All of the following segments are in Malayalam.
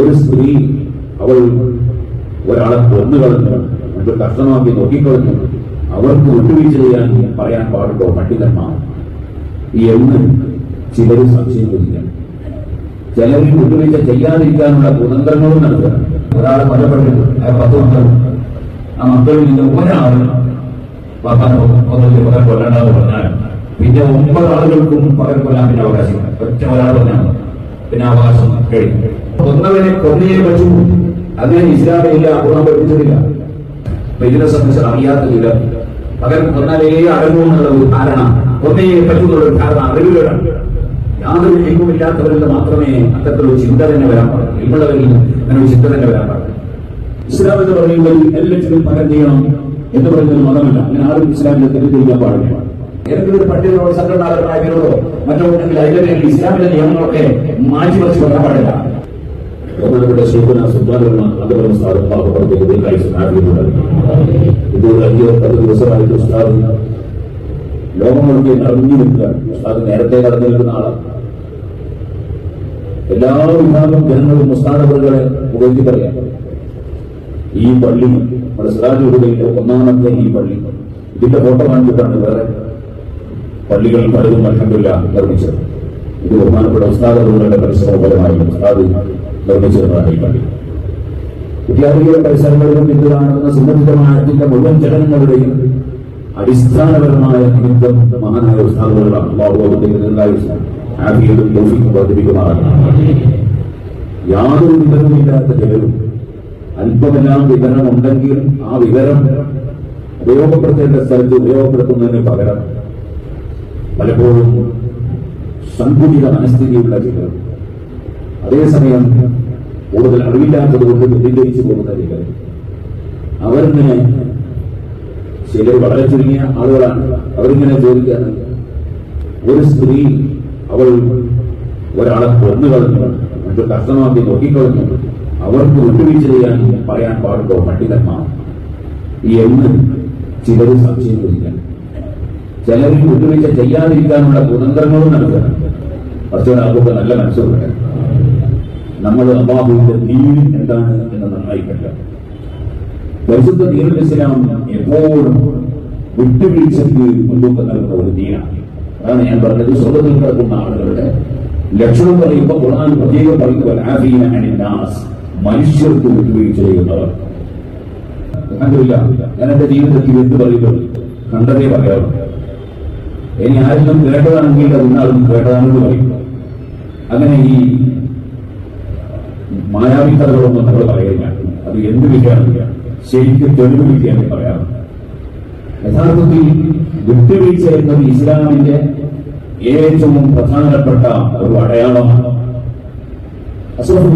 ഒരു സ്ത്രീ അവൾ ഒരാളെ കൊന്നു കളഞ്ഞു. മുമ്പ് കഷ്ടമാക്കി നോക്കിക്കളഞ്ഞു. അവർക്ക് വിട്ടുവീഴ്ച ചെയ്യാൻ പറയാൻ പാടുണ്ടോ? പണ്ഡിതന്മാർ. എന്ന് ചിലർ സംശയം ചോദിക്കാം ചിലർ വിട്ടുവീഴ്ച ചെയ്യാതിരിക്കാനുള്ള കുതന്ത്രങ്ങളും നടത്തുക ഒരാളെ കൊല്ലപ്പെട്ടിട്ട് ആ പത്ത് മക്കൾ. ആ മക്കളിൽ നിന്ന് ഒന്നിൽ പകരം കൊല്ലണ്ടെന്ന് പറഞ്ഞാൽ പിന്നെ ഒമ്പത് ആളുകൾക്കും പകരം കൊല്ലാൻ പിന്നെ അവകാശമില്ല. ഒറ്റ ഒരാൾ പറഞ്ഞാൽ പിന്നെ അവകാശം കഴിഞ്ഞു. കൊന്നവനെ കൊന്നയെ വെച്ചു അങ്ങനെ ഇസ്ലാമില്ല ഗുണം പഠിപ്പിച്ചിട്ടില്ല. ഇതിനെ സംബന്ധിച്ച് അറിയാത്തതില്ല. പകരം കൊന്നാലേ അടങ്ങൂ എന്നുള്ള ഒരു ധാരണ. കൊന്നയെ പറ്റുന്നുള്ള ഒരു ധാരണ അറിവിലാണ് യാതൊരു ഇല്ലാത്തവരിൽ മാത്രമേ അത്തരത്തിലൊരു ചിന്ത തന്നെ വരാൻ പാടുള്ളൂ. ഇന്നുള്ളവരിൽ അങ്ങനെ ഒരു ചിന്ത തന്നെ വരാൻ പാടില്ല. ഇസ്ലാം എന്ന് പറയുമ്പോൾ എല്ലാത്തിനും പകരം ചെയ്യണം എന്ന് പറയുന്ന ഒരു മതമല്ല. അങ്ങനെ ആരും ഇസ്ലാമിനെ തെറ്റിദ്ധരിക്കാൻ പാടില്ല. ഏതെങ്കിലും പണ്ഡിതനോട് സംഘടനാപരമായവരോടോ മറ്റോ ഉണ്ടെങ്കിൽ അതിലെ ഇസ്ലാമിലെ നിയമങ്ങളൊക്കെ മാറ്റി വെച്ച് പറയാൻ പാടില്ല. ബഹുമാനപ്പെട്ട ശൈഖുന സുൽത്താനുകൾ അതുപോലെ ഉസ്താദ് ദീർഘായുസ് ആഗ്രഹിക്കുന്നത് ഇത് അഞ്ച് പത്ത് ദിവസമായിട്ട് ഉസ്താദ് ലോകം മുഴുവൻ അറിഞ്ഞു നിൽക്കുകയാണ് ഉസ്താദ് നേരത്തെ കടന്നു നിൽക്കുന്ന ആളാണ്. എല്ലാ വിഭാഗം ജനങ്ങളും ഉസ്താദുകളെ ഉപയോഗിച്ച് പറയാം. ഈ പള്ളി നമ്മുടെ സിറാജ് ഒന്നാമത്തെ ഈ പള്ളി. ഇതിന്റെ ഫോട്ടോ കാണിച്ചിട്ടാണ് വേറെ പള്ളികൾ പലതും അലഹമില്ല നിർമ്മിച്ചത്. ഇത് ബഹുമാനപ്പെട്ട ഉസ്താദങ്ങളുടെ പരിശ്രമപരമായി ഉസ്താദ് നിർമ്മിച്ചിരുന്നതാണ് ഈ പള്ളി. വിദ്യാർത്ഥികളുടെ പരിസരങ്ങളിലും ഇത് കാണുന്ന സുന്ദരിതമായതിന്റെ മുഴുവൻ ജനങ്ങളുടെയും അടിസ്ഥാനപരമായ നിമിത്തം മഹാനായ ഉസ്താദുകളാണ്. അള്ളാഹുബോധത്തിന്റെ ആഫിയതും തോഫിക്കും വർദ്ധിപ്പിക്കുമാറാണ്. യാതൊരു വിവരവുമില്ലാത്ത ചിലരും അല്പമെല്ലാം വിവരം ഉണ്ടെങ്കിൽ ആ വിവരം ഉപയോഗപ്പെടുത്തേണ്ട സ്ഥലത്ത് ഉപയോഗപ്പെടുത്തുന്നതിന് പകരം പലപ്പോഴും സങ്കുചിത മനസ്ഥിതിയുള്ള ചിലർ അതേസമയം കൂടുതൽ അറിവില്ലാത്തത് കൊണ്ട് തെറ്റിദ്ധരിച്ചു പോകുന്ന ചിലർ അവരിങ്ങനെ ചിലർ വളരെ ചുരുങ്ങിയ ആളുകളാണ്. അവരിങ്ങനെ ചോദിക്കാറ് ഒരു സ്ത്രീ അവൾ ഒരാളെ കൊന്നു കളഞ്ഞു. മറ്റു കഷ്ടമാക്കി നോക്കിക്കളഞ്ഞു. അവർക്ക് വിട്ടുവീഴ്ച ചെയ്യാൻ പറയാൻ പാടുണ്ടോ? പണ്ഡിതന്മാർ. എന്ന് ചിലർ സംശയം ചോദിക്കാൻ ചിലർ വിട്ടുവീഴ്ച ചെയ്യാതിരിക്കാനുള്ള കുതന്ത്രങ്ങളും നടത്തുക കുറച്ചുകൂടെ നല്ല മനസ്സുണ്ട്. നമ്മൾ അള്ളാഹുവിന്റെ ദീൻ എന്താണ് എന്ന് നന്നായി കണ്ട പരിശുദ്ധ ദീനുൽ എപ്പോഴും വിട്ടുവീഴ്ചയ്ക്ക് മുൻതൂക്കം നൽകുന്ന ഒരു ദീനാണ്. അതാണ് ഞാൻ പറഞ്ഞത്. സ്വർഗത്തിൽ കിടക്കുന്ന ആളുകളുടെ ലക്ഷണം പറയുമ്പോൾ ഖുർആൻ പ്രത്യേകം പറയുമ്പോൾ മനുഷ്യർക്ക് വിട്ടുവീഴ്ച ചെയ്യുന്നവർ. ഞാൻ എന്റെ ജീവിതത്തിൽ എന്ത് പറയുമ്പോൾ കണ്ടതേ പറയാറുണ്ട് ഇനി ആരും കേട്ടതാണെങ്കിൽ അത് അതും കേട്ടതാണെന്ന് പറയും. അങ്ങനെ ഈ മായാവി നമ്മൾ പറയുന്നില്ല. അത് എന്ത് വിദ്യാർത്ഥിയാണ് ശരിക്കും തെളിവ് വിദ്യാർത്ഥി പറയാറുണ്ട് യഥാർത്ഥത്തിൽ വിട്ടുവീഴ്ച എന്നത് ഇസ്ലാമിന്റെ ഏറ്റവും പ്രധാനപ്പെട്ട ഒരു അടയാളമാണ് അസുഖം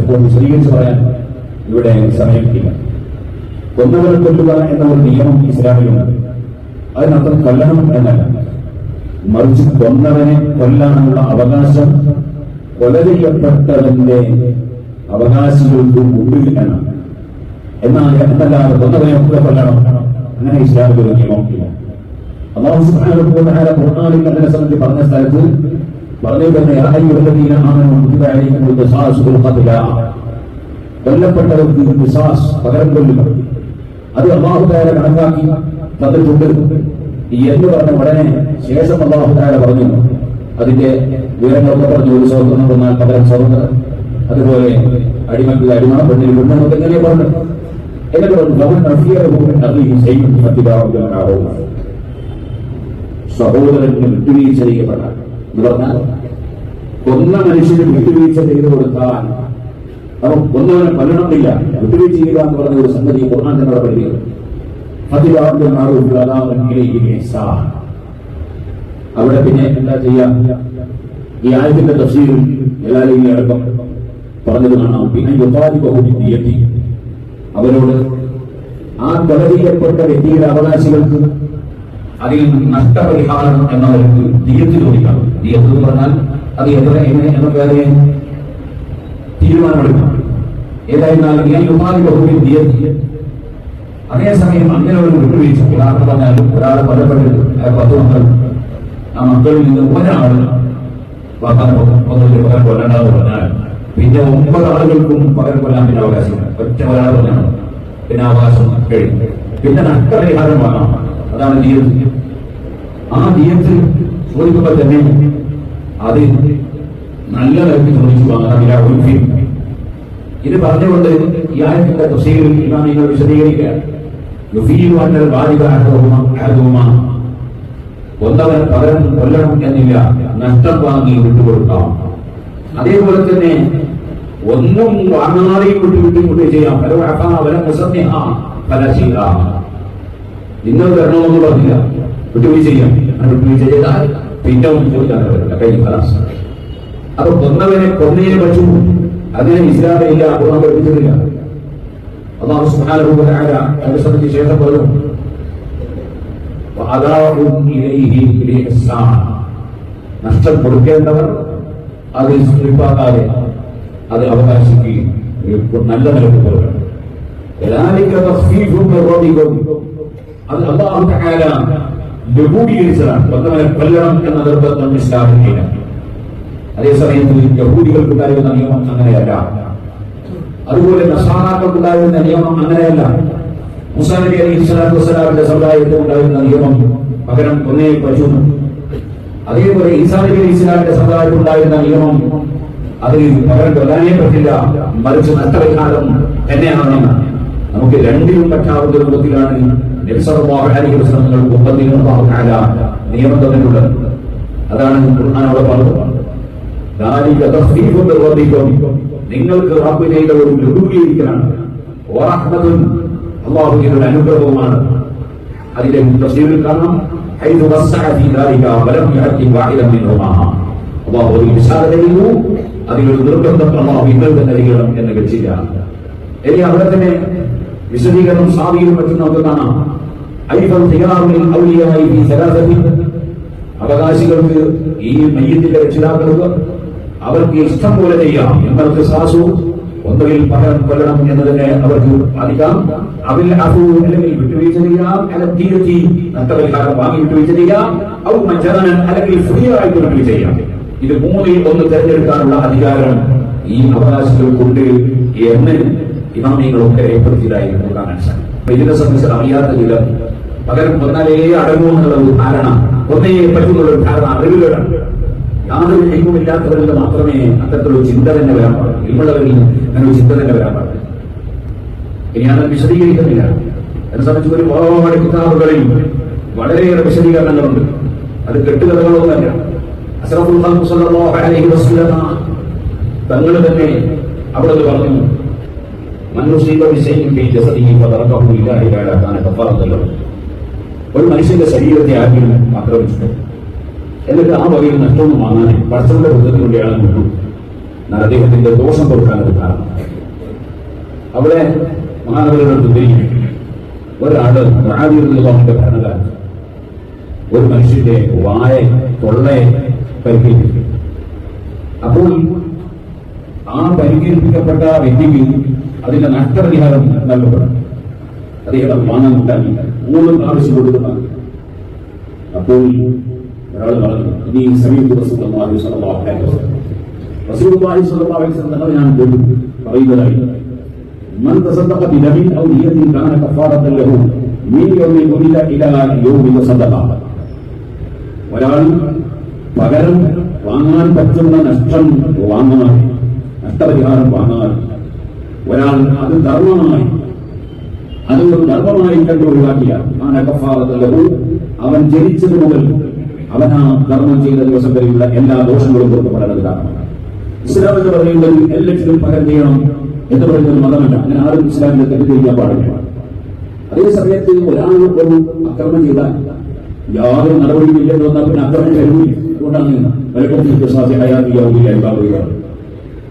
ഇപ്പോൾ വിശദീകരിച്ച് പറയാൻ ഇവിടെ സമയമില്ല. കൊന്നവരെ കൊല്ലുക എന്ന ഒരു നിയമം ഇസ്ലാമിലുണ്ട്. അതിനർത്ഥം കൊല്ലണം എന്നല്ല. മറിച്ച് കൊന്നവനെ കൊല്ലാനുള്ള അവകാശം കൊല ചെയ്യപ്പെട്ടവന്റെ അവകാശികൾക്ക് മുമ്പിൽ എന്നാണ് എന്നാൽ എന്നല്ലാതെ കൊന്നവനെ ഒക്കെ കൊല്ലണം. അങ്ങനെ ഇസ്ലാമിൽ ഒരു നിയമമില്ല അള്ളാഹു സുബ്ഹാനഹു വ തആല ഖുർആനിൽ അതിനെ സംബന്ധിച്ച് പറഞ്ഞ തന്നെ യാ അയ്യുഹല്ലദീന ആമനൂ കുതിബ അലൈക്കുമുൽ ഖിസാസു ബിൽ ഖത്ല. കൊല്ലപ്പെട്ടവർക്ക് ഖിസാസ് അത് അള്ളാഹു തആല കണക്കാക്കി. തന്നിട്ടുണ്ട് എന്ന് പറഞ്ഞ ഉടനെ ശേഷം അള്ളാഹു തആല പറഞ്ഞു അതിന്റെ വിവരങ്ങളൊക്കെ പറഞ്ഞു ഒരു സ്വാതന്ത്ര്യം വന്നാൽ പകരം സ്വാതന്ത്ര്യം അതുപോലെ അടിമക്ക് അടിമ പെണ്ണിൽ പെണ്ണെന്നൊക്കെ എങ്ങനെ പറഞ്ഞു. എന്നിട്ട് സഹോദരന് വിട്ടുവീഴ്ച എന്ന് കൊന്ന മനുഷ്യന് വിട്ടുവീഴ്ച ചെയ്തു കൊടുത്താൽ അവൻ കൊന്നവനെ വിട്ടുവീഴ്ച ചെയ്യുക എന്ന് പറഞ്ഞ ഒരു സംഗതി ഖുർആൻ തന്നെ പഠിക്കുന്നത് അവിടെ പിന്നെ എന്താ ചെയ്യാം? ഈ ആയത്തിന്റെ തഫ്സീറിൽ എല്ലാവരും അടക്കം പറഞ്ഞത് കാണാം. പിന്നെ യുദ്ധാധിപതി അവരോട് ആ കൊല വ്യക്തിയുടെ അവകാശികൾക്ക് അതിൽ നഷ്ടപരിഹാരം എന്നവർക്ക് തീയത്ത് ചോദിക്കാം. തീയത്ത് എന്ന് പറഞ്ഞാൽ അത് എത്ര എങ്ങനെ എന്നൊക്കെ തീരുമാനമെടുക്കാം. ഏതായിരുന്നാലും ഞാൻ യുമാനി ബഹുവിൻ തീയത്ത് അതേസമയം അങ്ങനെ ഒരു വിട്ടുവീഴ്ച ഉദാഹരണം പറഞ്ഞാൽ ഒരാൾ കൊല്ലപ്പെട്ടിട്ട് അയാൾ പത്ത് മക്കൾ. ആ മക്കളിൽ നിന്ന് ഒരാൾ പകരം കൊല്ലണ്ടെന്ന് പറഞ്ഞാൽ പിന്നെ ഒമ്പത് ആളുകൾക്കും പകരം കൊല്ലാൻ പിന്നെ അവകാശമില്ല. ഒറ്റ ഒരാൾ പറഞ്ഞാണ് പിന്നെ അവകാശം കഴിഞ്ഞു പിന്നെ നഷ്ടപരിഹാരം വാങ്ങാം അതാണ് നിയമം. ആ നിയമത്തിൽ ചോദിക്കുമ്പോൾ തന്നെ അത് നല്ല നിലയ്ക്ക് ചോദിച്ചു വാങ്ങാമില്ല ഒരു ഇത് പറഞ്ഞുകൊണ്ട് ഈ ആയത്തിന്റെ തഫ്സീറിൽ ഇമാം നിങ്ങൾ വിശദീകരിക്കുക യുഫീലു അന്നൽ വാലിബ അഹദുഹുമ അഹദുഹുമ. കൊന്നവൻ പകരം കൊല്ലണം എന്നില്ല നഷ്ടം വാങ്ങി വിട്ടുകൊടുക്കാം. അതേപോലെ തന്നെ ഒന്നും വാങ്ങാതെയും വിട്ടുവിട്ടുകൊണ്ട് ചെയ്യാം. പല വല മുസന്നിഹ പല ചെയ്യാം നിങ്ങൾ വരണമെന്ന് പറഞ്ഞില്ല വിട്ടുവീഴ്ച ചെയ്യാം. വിട്ടുവീഴ്ച ചെയ്താൽ പിന്നെ ഒന്നും ചോദിക്കാൻ കൈ കലാസ് അപ്പൊ കൊന്നവനെ കൊന്നതിനെ പറ്റൂ അതിനെ ഇസ്ലാമില്ല ഖുർആൻ പഠിപ്പിച്ചിട്ടില്ല. അള്ളാഹു സുഹാനുഭൂതനായ അവരെ സംബന്ധിച്ച് ശേഷം പറഞ്ഞു നഷ്ടം കൊടുക്കേണ്ടവർ അത് സ്വീപ്പാക്കാതെ അത് അവകാശിക്കുകയും നല്ല നിലയ്ക്ക് പോകണം അത് അള്ളാഹു ലഘൂകരിച്ചതാണ്. പത്തവനെ കൊല്ലണം എന്ന നിർബന്ധം ഇസ്ലാമില്ല അതേസമയത്ത് നിയമം അങ്ങനെയല്ല. അതുപോലെ നസാറാക്കൾക്കുണ്ടായിരുന്ന നിയമം അങ്ങനെയല്ല. മുസാനബി അലി ഇസ്ലാത്തു വസ്സലാമിന്റെ സമുദായത്തിൽ ഉണ്ടായിരുന്ന നിയമം പകരം ഒന്നേ പറ്റൂ. അതേപോലെ ഈസാ അലി ഇസ്ലാമിന്റെ സമുദായത്തിൽ ഉണ്ടായിരുന്ന നിയമം അതിൽ പകരം കൊല്ലാനേ പറ്റില്ല. മറിച്ച് നഷ്ടപരിഹാരം തന്നെയാണ്. നമുക്ക് രണ്ടിലും പറ്റാവുന്ന രൂപത്തിലാണ് നിയമം തന്നിട്ടുള്ളത്. അതാണ് അവിടെ പറഞ്ഞത്. നിങ്ങൾക്ക് റബ്ബിനയുടെ ഒരു ലഘൂകരിക്കലാണ് ഓറഹ്മതും അള്ളാഹുവിയുടെ അനുഗ്രഹവുമാണ്. അതിന്റെ തഫ്സീറിൽ കാണാം. ഹൈദു വസ്സഅ ഫീ ദാലിക വലം മിൻഹുമാ. അള്ളാഹു ഒരു അതിനൊരു നിർബന്ധം അള്ളാഹു ഇന്നൽ തന്നെ നൽകണം എന്ന് വെച്ചില്ല. ഇനി അവിടെ തന്നെ വിശദീകരണം ഔലിയായി ഫീ സലാസതി അവകാശികൾക്ക് ഈ മയ്യത്തിന്റെ രക്ഷിതാക്കൾക്ക് അവർക്ക് ഇഷ്ടം പോലെ ചെയ്യാം. എന്നവർക്ക് സാസു ഒന്നുകിൽ പകരം കൊല്ലണം എന്നതിനെ അവർക്ക് ബാധിക്കാം അവരിൽ അസു അല്ലെങ്കിൽ വിട്ടുവീഴ്ച ചെയ്യാം. അല്ലെങ്കിൽ തീരത്തി നഷ്ടപരിഹാരം വാങ്ങി വിട്ടുവീഴ്ച ചെയ്യാം. അവർ മഞ്ചാനൻ അല്ലെങ്കിൽ ഫ്രീ ആയിട്ട് വിട്ടുവീഴ്ച ചെയ്യാം. ഇത് മൂന്നിൽ ഒന്ന് തിരഞ്ഞെടുക്കാനുള്ള അധികാരം ഈ അവകാശികൾക്കുണ്ട് എന്ന് ഇമാമികളൊക്കെ രേഖപ്പെടുത്തിയതായി നമുക്ക് കാണാൻ സാധിക്കും. ഇതിനെ സംബന്ധിച്ച് അറിയാത്ത ചില പകരം വന്നാലേ അടങ്ങുമെന്നുള്ള ഒരു ധാരണ ഒന്നേ പറ്റുന്നുള്ള ഒരു ധാരണ അറിവുകളാണ്. യാതൊരു കഴിവുമില്ലാത്തവരിൽ മാത്രമേ അത്തരത്തിലൊരു ചിന്ത തന്നെ വരാൻ പാടുള്ളൂ. ഇൽമുള്ളവരിൽ അങ്ങനെ ഒരു ചിന്ത തന്നെ വരാൻ പാടില്ല. ഇനി അത് വിശദീകരിക്കുന്നില്ല. എന്നെ സംബന്ധിച്ച് ഒരുപാട് കിതാബുകളിൽ വളരെയേറെ വിശദീകരണങ്ങളുണ്ട്. അത് കെട്ടുകഥകളൊന്നുമല്ല. തങ്ങൾ തന്നെ അവിടെ പറഞ്ഞു ഒരു മനുഷ്യന്റെ ശരീരത്തെ ആരെങ്കിലും ആക്രമിച്ചിട്ട് എന്നിട്ട് ആ വകയിൽ നഷ്ടമൊന്നും വാങ്ങാതെ പഠിച്ചവരുടെ വൃദ്ധത്തിന് വേണ്ടി അയാളെ എന്നാൽ അദ്ദേഹത്തിന്റെ ദോഷം കൊടുക്കാൻ അത് കാരണം. അവിടെ മഹാനഗരങ്ങളുടെ ഉദ്ധരിക്കും. ഒരാൾ മഹാവീറിന്റെ ഭരണകാലത്ത് ഒരു മനുഷ്യന്റെ വായ തൊള്ളയെ പരിക്കേൽപ്പിക്കും അപ്പോൾ ആ പരിക്കേൽപ്പിക്കപ്പെട്ട വ്യക്തിക്ക് അതിന്റെ നഷ്ടപരിഹാരം നൽകപ്പെടും. അദ്ദേഹം വാങ്ങാൻ കിട്ടാനില്ല മൂന്നും ആവശ്യം കൊടുക്കുന്നതാണ് അപ്പോൾ ഒരാൾ പറഞ്ഞു ഇനി സമീപ റസൂലുള്ളാഹി സ്വല്ലല്ലാഹു അലൈഹി വസല്ലം റസൂലുള്ളാഹി സ്വല്ലല്ലാഹു അലൈഹി വസല്ലം തങ്ങൾ ഞാൻ കേട്ടു പറയുന്നതായി من تصدق بدم او نية كان كفارة له من يوم ولد الى يوم تصدق ഒരാൾ പകരം വാങ്ങാൻ പറ്റുന്ന നഷ്ടം വാങ്ങാൻ നഷ്ടപരിഹാരം വാങ്ങാൻ ഒരാൾ അത് ധർമ്മമായി അത് ഒരു ധർമ്മമായി കണ്ട് ഒഴിവാക്കിയ മാനകഫാറത്തല്ലൂ അവൻ ജനിച്ചത് മുതൽ അവൻ കർമ്മം ചെയ്ത ദിവസം വരെയുള്ള എല്ലാ ദോഷങ്ങളും കൊടുക്കപ്പെടേണ്ടത് കാരണം ഇസ്ലാം എന്ന് പറയുന്നത് എല്ലാറ്റിനും പകരം ചെയ്യണം എന്ന് പറയുന്നത് മതമല്ല. അങ്ങനെ ആരും ഇസ്ലാമിനെ തെറ്റിദ്ധരിക്കാൻ പാടില്ല. അതേ സമയത്ത് ഒരാൾ ഒരു അക്രമം ചെയ്താൽ യാതൊരു നടപടിയും ഇല്ലെന്ന് വന്നാൽ പിന്നെ അക്രമം കഴിവില്ല അതുകൊണ്ടാണ് മലപ്പുറത്തിൽ വിശ്വാസി ഹയാത്തിയാവുകയാണ്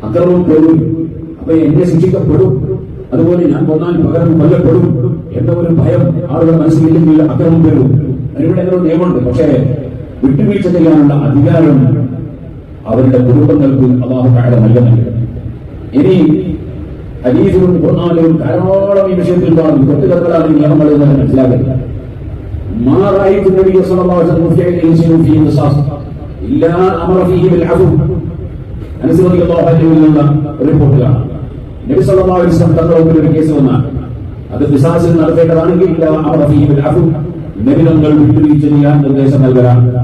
അക്രമം പെടും അപ്പൊ എന്നെ ശിക്ഷിക്കപ്പെടും. അതുപോലെ ഞാൻ കൊന്നാൽ പകരം കൊല്ലപ്പെടും. എന്ന ഒരു ഭയം ആളുടെ മനസ്സിലില്ലെങ്കിൽ അക്രമം പെടും അതിനിവിടെ എന്തോ നിയമമുണ്ട്. പക്ഷേ വിട്ടുവീഴ്ച ചെയ്യാനുള്ള അധികാരം അവരുടെ കുടുംബങ്ങൾക്ക് അള്ളാഹു താഴെ നൽകുന്നു ഇനി ഹരീസിലും ഖുർആാനിലും ധാരാളം ഈ വിഷയത്തിൽ പറഞ്ഞു തൊട്ടുകഥകളാണ് ഈ നിയമങ്ങൾ എന്ന് മനസ്സിലാക്കുന്നത് റിപ്പോർട്ടിലാണ് നബി സല്ലല്ലാഹു അലൈഹി ഒരു കേസ് വന്നാൽ അത് നടത്തേണ്ടതാണെങ്കിൽ ഇല്ല അവിടെ ഫീഹിൽ അഫു നബി തങ്ങൾ വിട്ടുവീഴ്ച ചെയ്യാൻ നിർദ്ദേശം നൽകലാണ്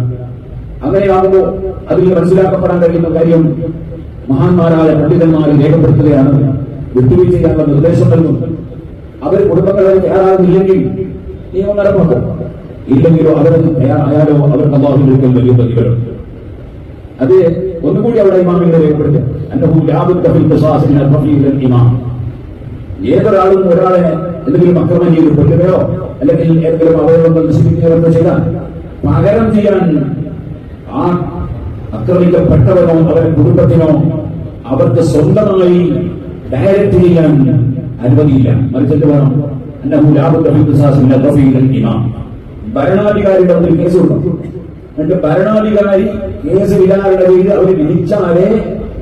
അങ്ങനെയാകുമ്പോൾ അതിൽ മനസ്സിലാക്കപ്പെടാൻ കഴിയുന്ന കാര്യം മഹാന്മാരായ പണ്ഡിതന്മാരെ രേഖപ്പെടുത്തുകയാണ്. വിട്ടുവീഴ്ച ചെയ്യാനുള്ള നിർദ്ദേശം നൽകും. അവർ കുടുംബങ്ങളെ തയ്യാറാകുന്നില്ലെങ്കിൽ നിയമം നടപ്പാക്കും. ഇല്ലെങ്കിലോ അവർ തയ്യാറായാലോ അവർക്ക് അള്ളാഹുവിന്റെ വലിയ പ്രതികൾ അത് ഒന്നുകൂടി അവിടെ ഇമാമിനെ രേഖപ്പെടുത്തുക. ഏതൊരാളും ഒരാളെ എന്തെങ്കിലും അക്രമം ചെയ്ത് കൊല്ലുകയോ അല്ലെങ്കിൽ ഏതെങ്കിലും അവയവങ്ങൾ നശിപ്പിക്കുകയോ ചെയ്താൽ പകരം ചെയ്യാൻ ആ ആക്രമിക്കപ്പെട്ടവനോ അവരുടെ കുടുംബത്തിനോ അവർക്ക് സ്വന്തമായി ഡയറക്റ്റ് ചെയ്യാൻ അനുമതിയില്ല. മറിച്ചിട്ട് വേണം. ഭരണാധികാരിയുടെ മുന്നിൽ കേസ് കൊടുക്കും എന്നിട്ട് ഭരണാധികാരി കേസ് വിചാരണ ചെയ്ത് അവർ വിധിച്ചാലേ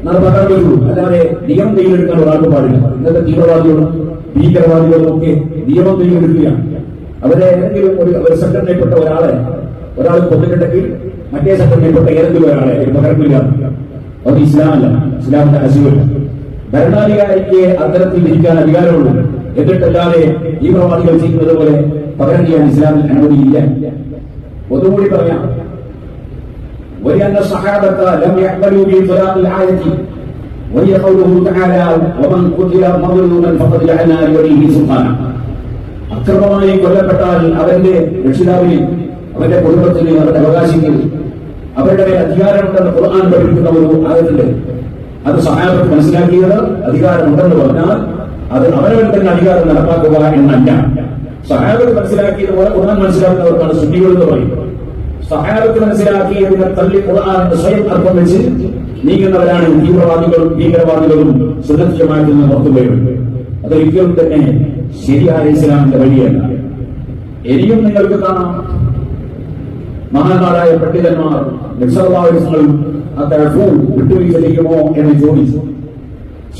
നടപ്പാക്കാൻ പറ്റുള്ളൂ. അല്ലാതെ നിയമം കയ്യിലെടുക്കാൻ ഒരാൾക്ക് പാടില്ല. ഇന്നത്തെ തീവ്രവാദികളും ഭീകരവാദികളൊക്കെ നിയമം എടുക്കുകയാണ് അവരെ ഏതെങ്കിലും ഒരു ഒരു സംഘടനയിൽപ്പെട്ട ഒരാളെ ഒരാൾ കൊന്നിട്ടുണ്ടെങ്കിൽ മറ്റേ സംഘടനയിൽപ്പെട്ട ഏതെങ്കിലും ഒരാളെ പകർപ്പില്ല. അത് ഇസ്ലാമല്ല. ഇസ്ലാമിന്റെ അസുഖമില്ല ഭരണാധികാരിക്ക് അത്തരത്തിൽ ഇരിക്കാൻ അധികാരമുള്ളൂ. എന്നിട്ടല്ലാതെ തീവ്രവാദികൾ ചെയ്യുന്നത് പോലെ പകരം ചെയ്യാൻ ഇസ്ലാമിൽ അനുമതിയില്ല. ഒന്നുകൂടി പറയാം. ഒരു അന്ന സഹാബത്ത وهي قوله تعالى ومن قتل مظلوما فقد جعلنا لوليه سلطانا അക്രമമായി കൊല്ലപ്പെട്ടാൽ അവന്റെ രക്ഷിതാവിന് അവന്റെ കുടുംബത്തിന് അവരുടെ അവകാശിക്ക് അവരുടെ മേൽ അധികാരമുണ്ടെന്ന് ഖുർആൻ പഠിപ്പിക്കുന്ന ഒരു ആയത്തുണ്ട് അത് സഹായത്ത് മനസ്സിലാക്കിയത് അധികാരമുണ്ടെന്ന് പറഞ്ഞാൽ അത് അവരവൻ തന്നെ അധികാരം നടപ്പാക്കുക എന്നല്ല സഹായത്ത് മനസ്സിലാക്കിയത് പോലെ ഖുർആൻ മനസ്സിലാക്കുന്നവർക്കാണ് സുന്നികൾ എന്ന് പറയുന്നത് സഹായത്ത് മനസ്സിലാക്കിയതിനെ തള്ളി ഖുർആൻ എന്ന് സ്വയം അർത്ഥം വെച്ച് നീങ്ങുന്നവരാണ് തീവ്രവാദികളും ഭീകരവാദികളും സുരക്ഷിതമായി നിന്ന് പുറത്തുപോയത്. അതൊരിക്കലും തന്നെ ശരിയായ ഇസ്ലാമിന്റെ വഴിയല്ല. ഇനിയും നിങ്ങൾക്ക് കാണാം. മഹാന്മാരായ പണ്ഡിതന്മാർ നിക്ഷേപാവശ്യങ്ങളും അത്തരഫൂ വിട്ടുവീഴ്ച ചെയ്യുമോ എന്ന് ചോദിച്ചു.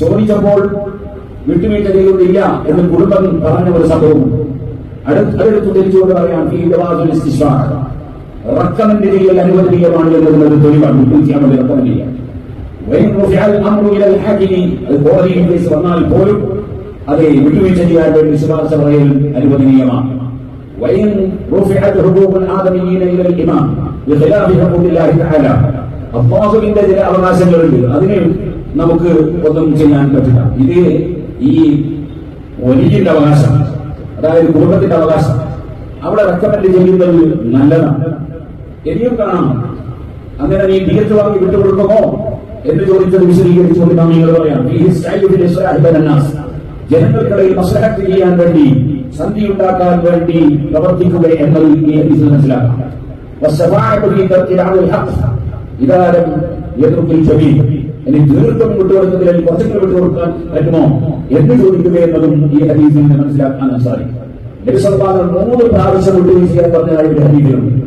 ചോദിച്ചപ്പോൾ വിട്ടുവീഴ്ച ചെയ്യുന്നില്ല എന്ന് കുടുംബം പറഞ്ഞ ഒരു സംഭവം അടുത്തടുത്ത് അടുത്ത് തിരിച്ചുകൊണ്ട് പറയാം. റെക്കമെൻഡ് ചെയ്യൽ അനുവദനീയമാണ് എന്നതിന് ഒരു തെളിവാണ് മുസ്ലിം റെക്കമെൻഡ് ചെയ്യാം അത് കോടതിയിൽ കേസ് വന്നാൽ പോലും അത് വിട്ടുവീഴ്ച ചെയ്യാൻ വേണ്ടി ശുപാർശ പറയൽ അനുവദനീയമാണ്. അള്ളാഹുവിന്റെ ചില അവകാശങ്ങളുണ്ട് അതിന് നമുക്ക് ഒന്നും ചെയ്യാൻ പറ്റില്ല. ഇത് ഈ വലിയ അവകാശം അതായത് കുടുംബത്തിന്റെ അവകാശം. അവിടെ റെക്കമെൻഡ് ചെയ്യുന്നത് നല്ലതാണ്. എതിർക്കണം. അങ്ങനെ നീ ഡി എച്ച് വാങ്ങി വിട്ടുകൊടുക്കുമോ? എന്ന് ചോദിച്ചത് വിശദീകരിച്ചു നാം പറയാം ജനങ്ങൾക്കിടയിൽ മസലഹത്ത് ചെയ്യാൻ വേണ്ടി സന്ധി ഉണ്ടാക്കാൻ വേണ്ടി പ്രവർത്തിക്കുക എന്നത് ഈ മനസ്സിലാക്കാം. ഇതാരം എതിർപ്പിൽ ചെവി. ഇനി തീർത്ഥം വിട്ടുകൊടുക്കുന്നതിൽ കുറച്ചെങ്കിലും വിട്ടുകൊടുക്കാൻ പറ്റുമോ എന്ന് ചോദിക്കുക എന്നതും ഈ ഹദീസിൽ മനസ്സിലാക്കാൻ സാധിക്കും. മൂന്ന് പ്രാവശ്യം വിട്ടുവീഴ്ച പറഞ്ഞതായി ഹരീതിയുണ്ട്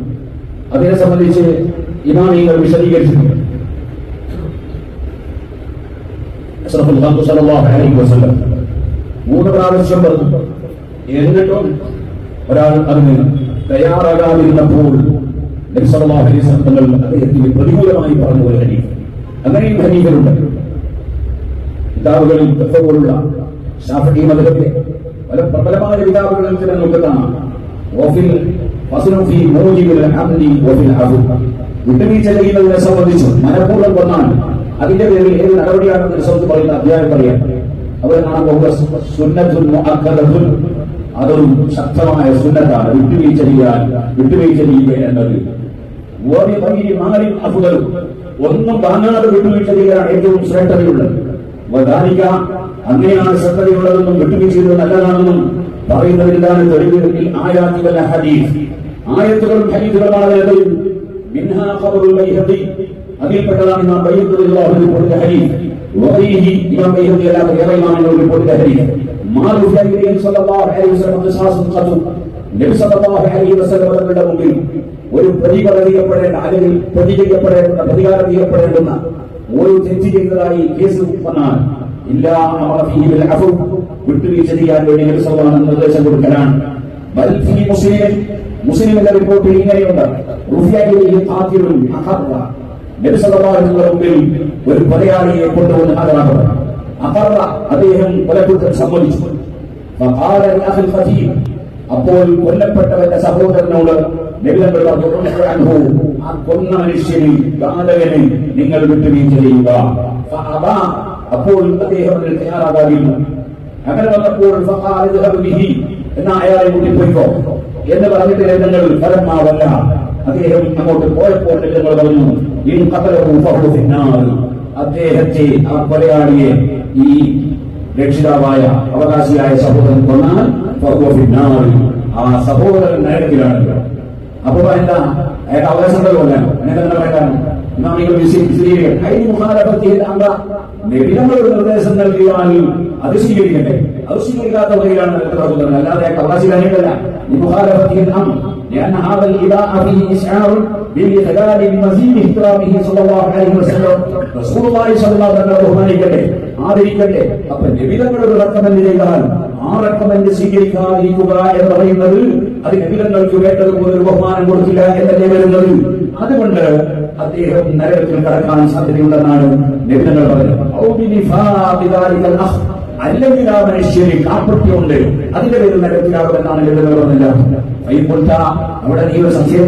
അതിനെ സംബന്ധിച്ച് ഇതാണ് വിശദീകരിച്ചിട്ടുണ്ട്. വിശദീകരിച്ചിരിക്കുന്നത് മൂന്ന് പ്രാവശ്യം പറഞ്ഞു. എന്നിട്ടും ഒരാൾ അതിന് തയ്യാറാകാതിരുന്നപ്പോൾ തങ്ങൾ അദ്ദേഹത്തിന് പ്രതികൂലമായി പറഞ്ഞു ഒരു ഹദീസ്. അങ്ങനെയും ഹദീസുകളുണ്ട്. കിതാബുകളിൽ പോലുള്ള ഷാഫി മതത്തിലെ പല പ്രബലമായ കിതാബുകളിൽ നമുക്ക് കാണാം. ഓഫിൽ വിട്ടുവീഴ്ച ചെയ്യുന്നതിനെ സംബന്ധിച്ച് മനഃപൂർവം കൊന്നാൽ അതിന്റെ പേരിൽ ഏത് നടപടിയാണെന്ന് റിസോർട്ട് പറയുന്ന അധ്യായം പറയാം. അവർ കാണുമ്പോൾ അതൊരു ശക്തമായ സുന്നത്താണ്. വിട്ടുവീഴ്ച ചെയ്യാൻ വിട്ടുവീഴ്ച ചെയ്യുക എന്നത്. ഒന്നും വാങ്ങാതെ വിട്ടുവീഴ്ച ചെയ്യാൻ ഏറ്റവും ശ്രേഷ്ഠതയുള്ളത്. വദാലിക അങ്ങനെയാണ് ശ്രദ്ധയുള്ളതെന്നും വിട്ടുവീഴ്ച ചെയ്തത് നല്ലതാണെന്നും പറയുന്നതിലാണ് തെളിവുകളിൽ ആയാത്തുകൾ ഹദീസ്. ആയത്തുകളും ഹരീതുകളുമാണ് ബൈഹഖി. അതിൽപ്പെട്ടതാണ് അലൈഹി നബി സല്ലല്ലാഹു അലൈഹി മുമ്പിൽ ഒരു പ്രതികാരം ചെയ്യാൻ വേണ്ടി ബൽ ഫീ മുസ്ലിം എന്ന റിപ്പോർട്ടിൽ ഇങ്ങനെയുണ്ട് മുമ്പിൽ ഒരു കൊലയാളിയെ കൊണ്ടുവന്ന് ഹാജരാക്കുന്നത് അഹറ അദ്ദേഹം കൊലക്കുറ്റം സമ്മതിച്ചു. അപ്പോൾ കൊല്ലപ്പെട്ടവന്റെ സഹോദരനോട് നബിതങ്ങൾ പറഞ്ഞു ആ കൊന്ന മനുഷ്യനെ ബാലകനെ നിങ്ങൾ വിട്ടുവീഴ്ച ചെയ്യുക. അപ്പോൾ അദ്ദേഹം അതിന് തയ്യാറാകാറില്ല അങ്ങനെ വന്നപ്പോൾ എന്നാ അയാളെ കൂട്ടി പോയിക്കോ എന്ന് പറഞ്ഞിട്ട് നിങ്ങൾ ഫലമാവല്ല അദ്ദേഹം അങ്ങോട്ട് പോയപ്പോൾ നിങ്ങൾ പറഞ്ഞു ഫിന്നാർ. അദ്ദേഹത്തെ ആ കൊലയാളിയെ ഈ രക്ഷിതാവായ അവകാശിയായ സഹോദരൻ കൊന്നാൽ. ആ സഹോദരൻ നേരത്തിലാണ് അപ്പൊ എന്താ? അങ്ങനെ തന്നെ പറയാൻ എന്നാ നിങ്ങൾ മുഖാലപത്തിൽ അമ്പ നബിതങ്ങൾ ഒരു നിർദ്ദേശം നൽകിയാൽ അത് സ്വീകരിക്കട്ടെ അത് സ്വീകരിക്കാത്ത വകയിലാണ് നടക്കുന്നത് അല്ലാതെ അയാൾക്ക് അവകാശിക്കാനിട്ടല്ല മുഖാലപത്തിൽ അം لأن هذا الإباء فيه إشعار بالإخلال بمزيد احترامه صلى الله عليه وسلم رسول الله صلى الله عليه وسلم ബഹുമാനിക്കട്ടെ ആദരിക്കട്ടെ അപ്പൊ നബിതങ്ങൾ ഒരു റെക്കമെന്റ് ചെയ്താൽ ആ റെക്കമെന്റ് സ്വീകരിക്കാതിരിക്കുക എന്ന് പറയുന്നത് അത് നബിതങ്ങൾക്ക് വേണ്ടതുപോലെ ഒരു ബഹുമാനം കൊടുക്കില്ല എന്നല്ലേ വരുന്നത് അതുകൊണ്ട് അദ്ദേഹം നരകത്തിൽ കടക്കാൻ സാധ്യതയുണ്ടെന്നാണ് നബിതങ്ങൾ പറഞ്ഞത് ഔ ബിനിഫാഖിദാലികൽ അഖ്. അല്ലെങ്കിൽ ആ മനുഷ്യന് കാപ്പുണ്ട് അതിന്റെ പേരിൽ നരകത്തിലാകുമെന്നാണ് എഴുതുന്നില്ല അവിടെ നീ ഒരു സംശയം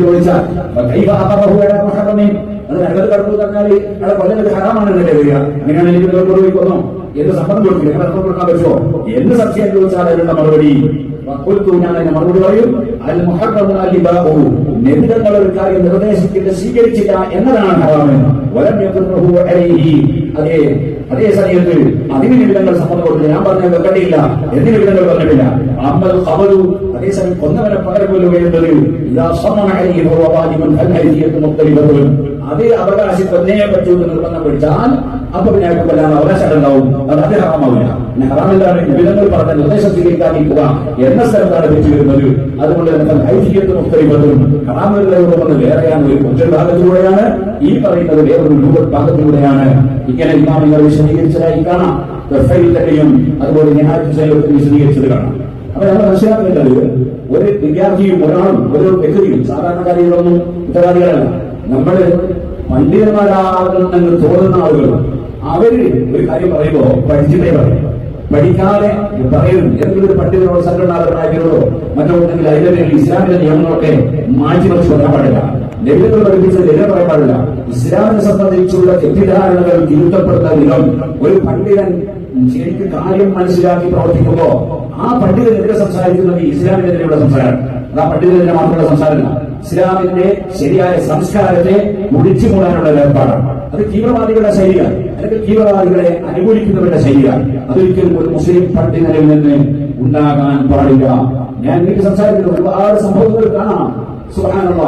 മുഹറമിൻ. അത് നരകത്ത് കടന്നു പറഞ്ഞാൽ അവിടെ കൊല്ലുന്നത് ഹറാമാണെന്നല്ലേ അങ്ങനെയാണ് എനിക്ക് കൊടുക്കുന്നു എന്ത് സമ്മതം കൊടുക്കില്ല സമ്മതം കൊടുക്കാൻ പറ്റുമോ? എന്ത് സംശയം ചോദിച്ചാൽ അതിനുള്ള മറുപടി. ഞാൻ അതിന്റെ മറുപടി പറയും. മുഹറമു അലിബാഹു നബിതങ്ങൾ ഒരു കാര്യം നിർദ്ദേശിച്ചിട്ട് സ്വീകരിച്ചില്ല എന്നതാണ് ഹറാമൻ വലം അതേ അതേ സമയത്ത് അതിന് വിവരങ്ങൾ സമ്മതം കൊടുത്തില്ല ഞാൻ പറഞ്ഞത് വെക്കട്ടില്ല എന്ന് വിവരങ്ങൾ പറഞ്ഞിട്ടില്ല? അമ്മൽ ഖബലു അതേസമയം കൊന്നവനെ പകരം കൊല്ലുക എന്നത് ഇതാ സ്വമന അതേ അവകാശം പറ്റൂ എന്ന് നിർബന്ധം പിടിച്ചാൽ അപ്പൊ പിന്നെ അയാൾക്ക് കൊല്ലാൻ അവകാശം ഉണ്ടാവും. അത് അത് ഹറാമാവില്ല. പിന്നെ ഹറാമില്ലാണ് വിവിധങ്ങൾ പറഞ്ഞ നിർദ്ദേശം സ്വീകരിക്കാതിരിക്കുക എന്ന സ്ഥലത്താണ് വെച്ച് വരുന്നത് അതുകൊണ്ട് തന്നെ ഐതിഹ്യത്തിന് മുക്തരിപ്പതും ഹറാമുകളുടെ രൂപമെന്ന് വേറെയാണ്. ഒരു കുറ്റ ഭാഗത്തിലൂടെയാണ്. ഈ പറയുന്നത് വേറൊരു രൂപ ഭാഗത്തിലൂടെയാണ്. ഇങ്ങനെ ഇമാമികൾ വിശദീകരിച്ചതായി കാണാം. തന്നെയും അതുപോലെ ഞായറാഴ്ച വിശദീകരിച്ചത് കാണാം. അപ്പൊ നമ്മൾ മനസ്സിലാക്കേണ്ടത് ഒരു വിദ്യാർത്ഥിയും ഒരാളും ഒരു വ്യക്തിയും സാധാരണക്കാരികളൊന്നും കുറ്റവാളികളല്ല നമ്മൾ പണ്ഡിതന്മാരാകണമെന്ന് തോന്നുന്ന ആളുകൾ. അവർ ഒരു കാര്യം പറയുമ്പോ പഠിച്ചിട്ടേ പറയും. പഠിക്കാതെ പറയും എന്തെങ്കിലും ഒരു പണ്ഡിതനോ സംഘടനാപരമായവരോടോ മറ്റോ ഉണ്ടെങ്കിൽ അതിന്റെ ഇസ്ലാമിന്റെ നിയമങ്ങളൊക്കെ മാറ്റി വെച്ച് പറയാൻ പാടില്ല. ലഭ്യത പഠിപ്പിച്ചത് ലഭ്യം പറയാൻ പാടില്ല. ഇസ്ലാമിനെ സംബന്ധിച്ചുള്ള തെറ്റിദ്ധാരണകൾ തിരുത്തപ്പെടുന്ന വിധം ഒരു പണ്ഡിതൻ ശരിക്കും കാര്യം മനസ്സിലാക്കി പ്രവർത്തിക്കുമ്പോ ആ പണ്ഡിതനെതിരെ സംസാരിക്കുന്നത് ഇസ്ലാമിനെതിരെയുള്ള സംസാരം അത് ആ പണ്ഡിതനെതിരെ മാത്രമുള്ള സംസാരമല്ല. ഇസ്ലാമിന്റെ ശരിയായ സംസ്കാരത്തെ മുടിച്ചു മൂടാനുള്ള ഏർപ്പാടാണ്. അത് തീവ്രവാദികളുടെ ശൈലിയാണ്. അല്ലെങ്കിൽ തീവ്രവാദികളെ അനുകൂലിക്കുന്നവരുടെ ശൈലിയാണ്. അതൊരിക്കലും ഒരു മുസ്ലിം പണ്ഡിതരിൽ നിന്ന് ഉണ്ടാകാൻ പാടില്ല. ഞാൻ വീട്ടിൽ സംസാരിക്കുന്നത് ഒരുപാട് സംഭവങ്ങൾ കാണാം. സുഹാനുള്ള